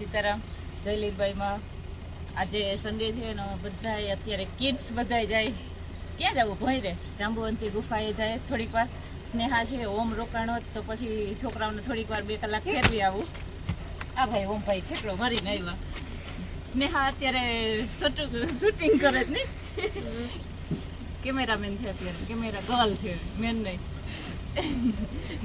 સીતારામ જય લીલભાઈમાં આજે સન્ડે છે અને બધાએ અત્યારે કિડ્સ બધાએ જાય. ક્યાં જવું ભોંયરે જાંબુવંતી ગુફાએ જાય થોડીક વાર. સ્નેહા છે ઓમ રોકાણો તો પછી છોકરાઓને થોડીક વાર બે કલાક ફેરવી આવું. આ ભાઈ ઓમભાઈ છેકડો મારીને આવ્યા. સ્નેહા અત્યારે શૂટિંગ કરે જ નહીં કેમેરામેન છે અત્યારે. કેમેરા ગર્લ છે મેન નહીં.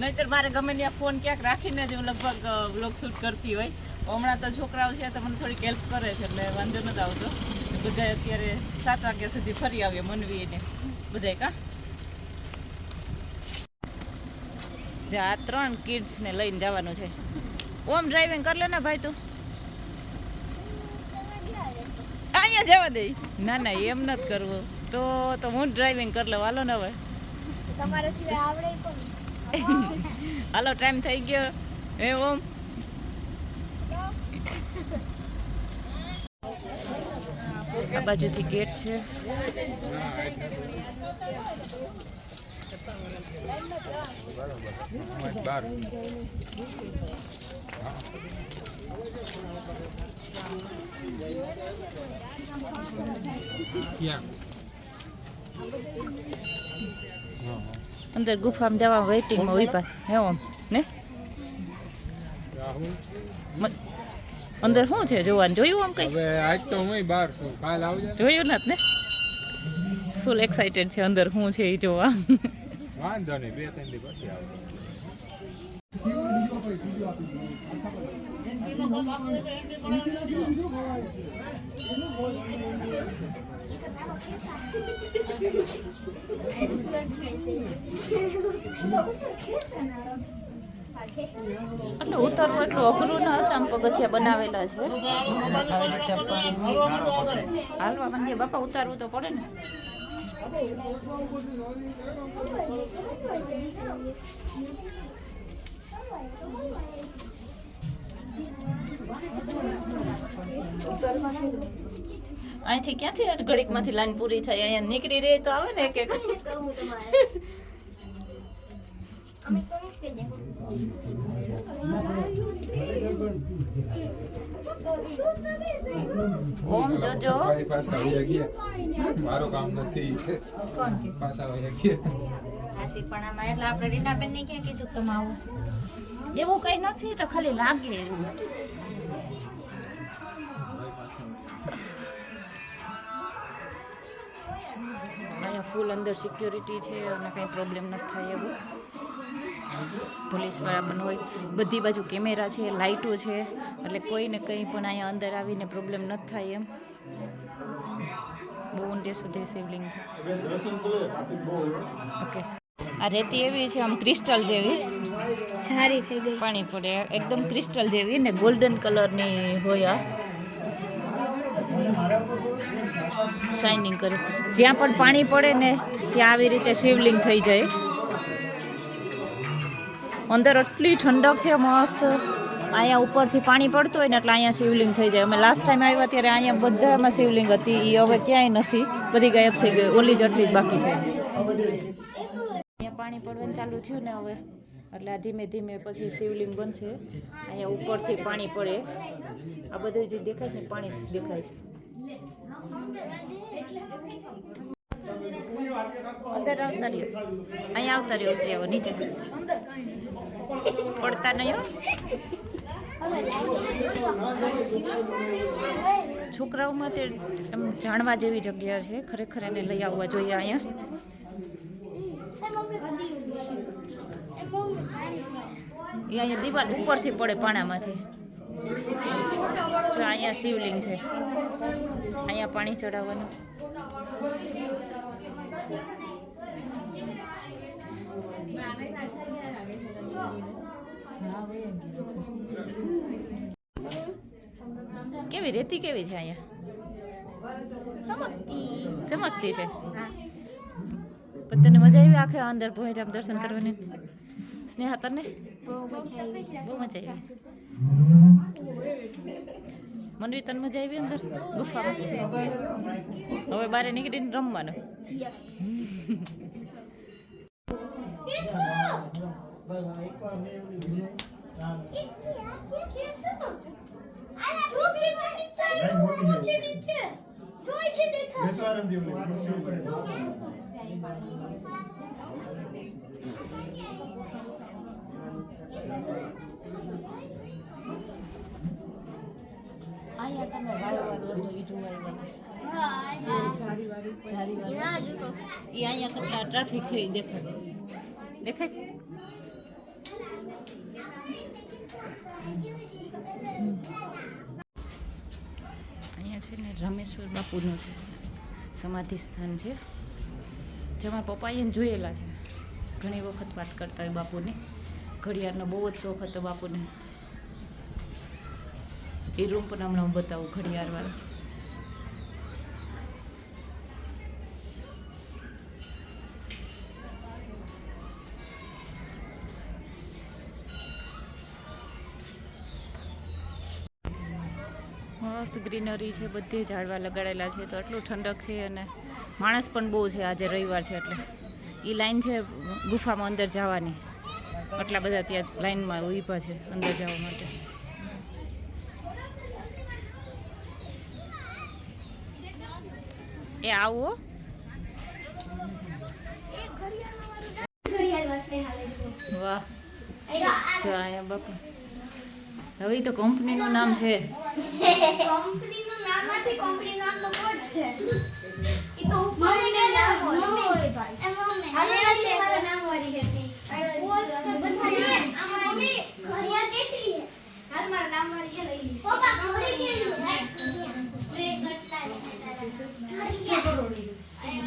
નહીતર મારે ગમે ત્યાં ફોન ક્યાંક રાખીને જ હું લગભગ વ્લોગ શૂટ કરતી હોય. હમણાં તો છોકરાઓ છે તો મને થોડીક હેલ્પ કરે છે, એટલે વાંધો નથી આવતો. બધા અત્યારે સાત વાગ્યા સુધી ફરી આવીએ મનવી ને બધાય કા? આ ત્રણ કિડ્સને લઈને જવાનું છે. ઓમ ડ્રાઇવિંગ કર લે ને ભાઈ તું. અહીંયા જવા દે. ના ના, એમ નથી કરવું. તો તો હું ડ્રાઇવિંગ કરી લઉં હાલો ને હવે. તમારા સિવાય આવડે પણ હાલો ટાઈમ થઈ ગયો. હે ઓમ. આ બાજુથી ગેટ છે. હા અંદર ગુફામાં જવા વેઇટિંગમાં ઊભા. હે ઓમ ને? અંદર શું છે જોવાનું? જોયું આમ કઈ? હવે આજ તો હું બહાર છું. કાલ આવજો. જોયું નત ને? ફૂલ એક્સાઇટેડ છે અંદર શું છે એ જોવા. વાંધો નહીં બે ત્રણ દિવસ પછી આવજો. એટલે ઉતરવું એટલું અઘરું ન હતું, આમ પગથિયા બનાવેલા છે. હાલવા માંડીએ, બાપા ઉતારવું તો પડે ને. અહીંથી ક્યાંથી અઢ ઘડીકમાંથી લાઈન પૂરી થઈ? અહીંયા નીકળી રહી તો આવે ને કે? કહું તમારે અમે તો કે દે ઓમ જોજો. મારી પાછા આવી ગયા મારો કામ નથી. કોણ કે પાછા આવી ગયા પણ આમાં એટલે આપણે રીનાબેન ને ક્યાં કીધું તમે આવો એવું કઈ નથી તો ખાલી લાગે. અહીંયા ફૂલ અંદર સિક્યોરિટી છે અને કંઈ પ્રોબ્લેમ નથી થાય એવું. પોલીસવાળા પણ હોય. બધી બાજુ કેમેરા છે લાઇટો છે એટલે કોઈને કંઈ પણ અહીંયા અંદર આવીને પ્રોબ્લેમ નથી થાય એમ. બહુ ઊંડે સુધી શિવલિંગ ઓકે આ રેતી એવી છે આમ ક્રિસ્ટલ જેવી. સારી થઈ ગઈ. પાણી પડે. એકદમ ક્રિસ્ટલ જેવી ને ગોલ્ડન કલરની હોય આ. શાઇનિંગ કરે. જ્યાં પણ પાણી પડે ને, ત્યાં આવી રીતે શિવલિંગ થઈ જાય. અંદર એટલી ઠંડક છે, મસ્ત. અહીંયા ઉપરથી પાણી પડતું હોય ને, એટલે અહીંયા શિવલિંગ થઈ જાય. અમે લાસ્ટ ટાઈમ આવ્યા ત્યારે અહીંયા બધામાં શિવલિંગ હતી. એ હવે ક્યાંય નથી. બધી ગાયબ થઈ ગઈ. ઓલી જ એટલી જ બાકી છે. અહીંયા પાણી પડવાનું ચાલુ થયું ને હવે. એટલે આ ધીમે ધીમે પછી શિવલિંગ બનશે. અહીંયા ઉપરથી પાણી પડે. આ બધું જે દેખાય ને, પાણી દેખાય છે. અંદર આવતા રહ્યો અહીંયા આવતા રહ્યો ઉતરી આવો નીચે પડતા નહીં છોકરાઓમાં તે એમ જાણવા જેવી જગ્યા છે. ખરેખર એને લઈ આવવા જોઈએ અહીંયા. એ અહીંયા દિવાલ ઉપરથી પડે પાણામાંથી. જો અહીંયા શિવલિંગ છે. અહીંયા પાણી ચડાવવાનું. કેવી રેતી કેવી છે અહીંયા? ચમકતી. છે. પણ તને મજા આવી આખે અંદર ભોયરામ દર્શન કરવાની? સ્નેહા તને? બહુ મજા આવી. બહુ મજા આવી. મનવી તન મજા આવી અંદર? ગુફામાં હવે બારે નીકળીને રમવાનું. દેખાય અહીંયા કેટલા ટ્રાફિક છે દેખાય દેખાય અહીંયા છે ને રમેશ્વર બાપુનું છે, સમાધિ સ્થાન છે, જેમાં પપ્પાએ જોયેલા છે. ઘણી વખત વાત કરતા હોય બાપુને. ઘડિયાળનો બહુ જ શોખ હતો બાપુને. એ રૂમ પણ હમણાં હું બતાવું ઘડિયાળવાળો. મસ્ત ગ્રીનરી છે, બધે ઝાડવા લગાડેલા છે, તો એટલું ઠંડક છે અને માણસ પણ બહુ છે આજે રવિવાર છે એટલે. એ લાઈન છે ગુફામાં અંદર જવાની. આટલા બધા ત્યાં લાઈનમાં ઊભા છે, અંદર જવા માટે. એ આવો વાહ જો અહીંયા બાપા હવે ઈ તો કંપનીનું નામ છે। કંપનીનું નામ નથી કંપનીનું નામ તો કોડ છે. ઈ તો ઉપરનું નામ હોય હાલે હાલે મારા નામ વાળી હતી મમ્મી ઘડિયાળ કેટલી છે હાલ મારા નામ વાળી છે લઈ લી પપ્પા ઘડી કેટલું બે ગટલા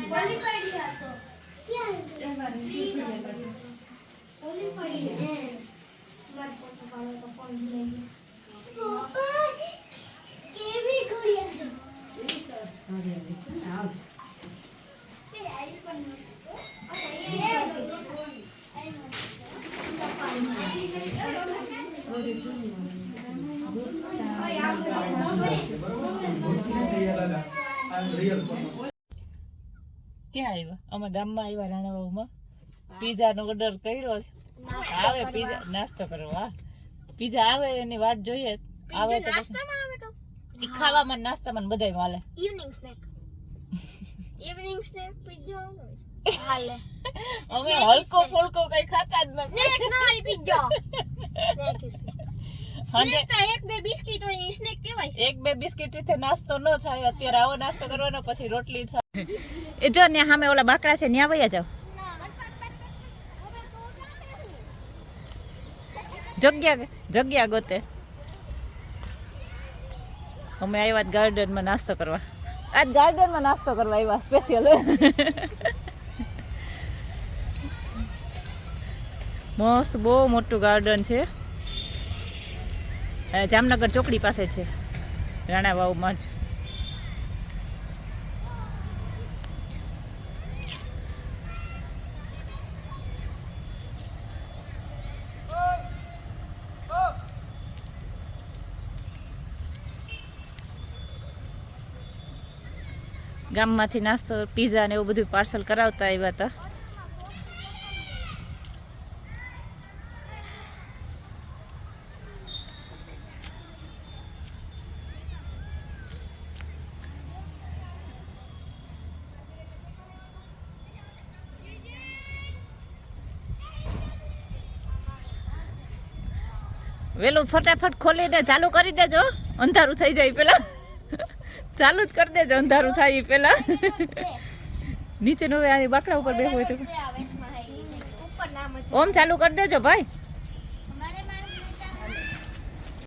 क्वालिफाइड है तो क्या है फ्री क्वालिफाइड है मत को पालो तो कौन लेगी पापा के भी गुड़िया ये सस आ गया सुन आओ ये आई पर और ये आई मत सब पानी और ये जो और यार बहुत बहुत ક્યાં આવ્યા? અમે ગામમાં આવ્યા રાણાવાવમાં પીઝાનો ઓર્ડર કર્યો છે. આવે પીઝા નાસ્તો કરવા પીઝા આવે એની વાટ જોઈએ. આવે તો પછી ખાવામાં નાસ્તામાં બધાય વાલે. Evening snack evening snack pizza હાલે. અમે હલકો ફુલકો કઈ ખાતા જ નથી સ્નેક નો સ્નેક સાંજે એક બે બિસ્કિટ હોય સ્નેક કહેવાય. એક બે બિસ્કિટથી નાસ્તો ન થાય અત્યારે આવો નાસ્તો કરવાનો પછી રોટલી થાય. એ જો ને સામે ઓલા બાકડા છે ન્યા વયા જાવ જગ્યા જગ્યા ગોતે. અમે આવ્યા ગાર્ડનમાં નાસ્તો કરવા. આજ ગાર્ડનમાં નાસ્તો કરવા આવ્યા સ્પેશિયલ મસ્ત બહુ મોટું ગાર્ડન છે. જામનગર ચોકડી પાસે છે. રાણા વાવમાં જ ગામમાંથી નાસ્તો પીઝા ને એવું બધું પાર્સલ કરાવતા આવ્યા હતા. વેલું ફટાફટ ખોલીને ચાલુ કરી દેજો. અંધારું થઈ જાય પેલા. ચાલુ જ કરી દેજો અંધારું થાય એ પેલા. નીચે નું બાકડા ઉપર બેસવું હોય તો. ઓમ ચાલુ કરી દેજો ભાઈ.